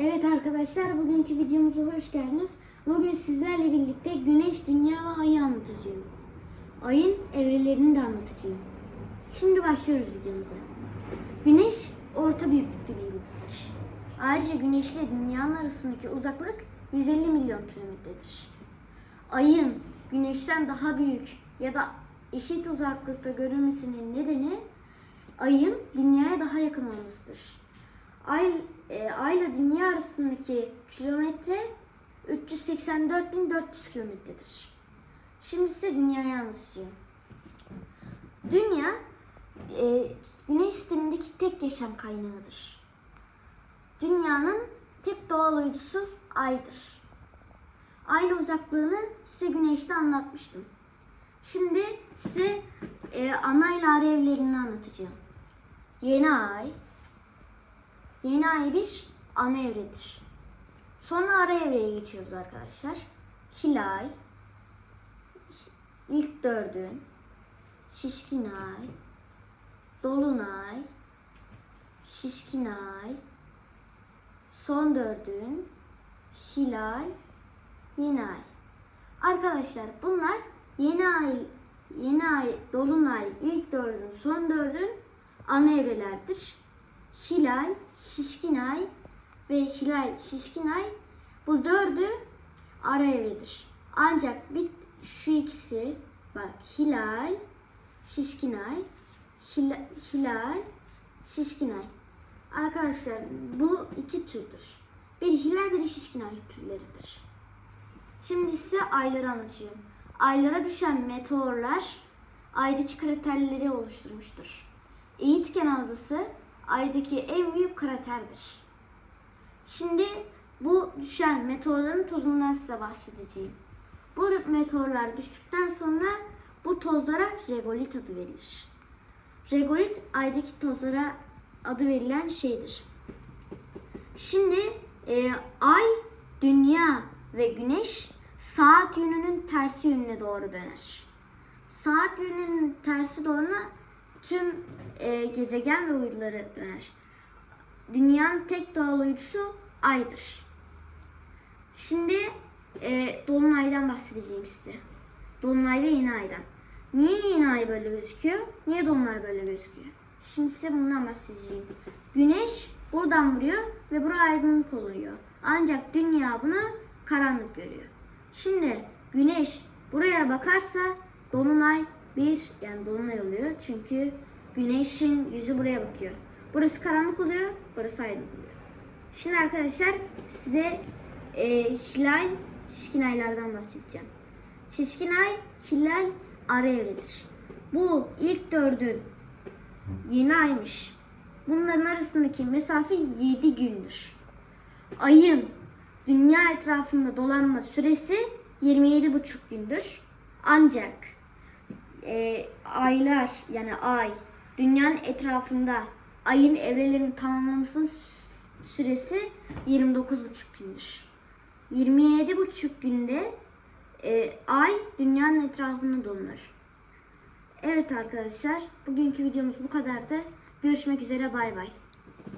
Evet arkadaşlar bugünkü videomuza hoş geldiniz. Bugün sizlerle birlikte Güneş, Dünya ve Ay'ı anlatacağım. Ayın evrelerini de anlatacağım. Şimdi başlıyoruz videomuza. Güneş orta büyüklükte bir yıldızdır. Ayrıca Güneş ile Dünya'nın arasındaki uzaklık 150 milyon kilometredir. Ayın Güneş'ten daha büyük ya da eşit uzaklıkta görülmesinin nedeni Ayın Dünya'ya daha yakın olmasıdır. Ay, e, Ay Dünya arasındaki kilometre 384.400 kilometredir. Şimdi size Dünya'yı anlatacağım. Dünya, e, Güneş sistemindeki tek yaşam kaynağıdır. Dünyanın tek doğal uydusu Ay'dır. Ay'la uzaklığını size Güneş'te anlatmıştım. Şimdi size e, ana ile ara evlerini anlatacağım. Yeni ay, yeni ay bir ana evredir. Sonra ara evreye geçiyoruz arkadaşlar. Hilal, ilk dördün, şişkin ay, dolunay, şişkin ay, son dördün, hilal, yeni ay. Arkadaşlar bunlar yeni ay, yeni ay, dolunay, ilk dördün, son dördün ana evrelerdir. Hilal, şişkin ay ve hilal, şişkin ay bu dördü ara evredir. Ancak bir şu ikisi bak hilal, şişkin ay, hilal, hilal şişkin ay. Arkadaşlar bu iki türdür. Bir hilal bir şişkin ay türleridir. Şimdi size ayları anlatacağım. Aylara düşen meteorlar aydaki kraterleri oluşturmuştur. Eğitken Adası aydaki en büyük kraterdir. Şimdi bu düşen meteorların tozundan size bahsedeceğim. Bu meteorlar düştükten sonra bu tozlara regolit adı verilir. Regolit aydaki tozlara adı verilen şeydir. Şimdi e, ay, dünya ve güneş saat yönünün tersi yönüne doğru döner. Saat yönünün tersi doğru tüm e, gezegen ve uyduları döner. Dünyanın tek doğal uydusu aydır. Şimdi e, Dolunay'dan bahsedeceğim size. Dolunay ve yeni aydan. Niye yeni ay böyle gözüküyor? Niye Dolunay böyle gözüküyor? Şimdi size bundan bahsedeceğim. Güneş buradan vuruyor ve buraya aydınlık oluyor. Ancak dünya bunu karanlık görüyor. Şimdi güneş buraya bakarsa dolunay bir yani dolunay oluyor. Çünkü güneşin yüzü buraya bakıyor. Burası karanlık oluyor, burası aydınlık oluyor. Şimdi arkadaşlar size e, hilal şişkin aylardan bahsedeceğim. Şişkin ay, hilal ara evredir. Bu ilk dördün yeni aymış. Bunların arasındaki mesafe 7 gündür. Ayın dünya etrafında dolanma süresi 27,5 gündür. Ancak e, aylar yani ay dünyanın etrafında ayın evrelerini tamamlamasının süresi 29,5 gündür. 27,5 günde e, ay dünyanın etrafında dolanır. Evet arkadaşlar bugünkü videomuz bu kadardı. Görüşmek üzere bay bay.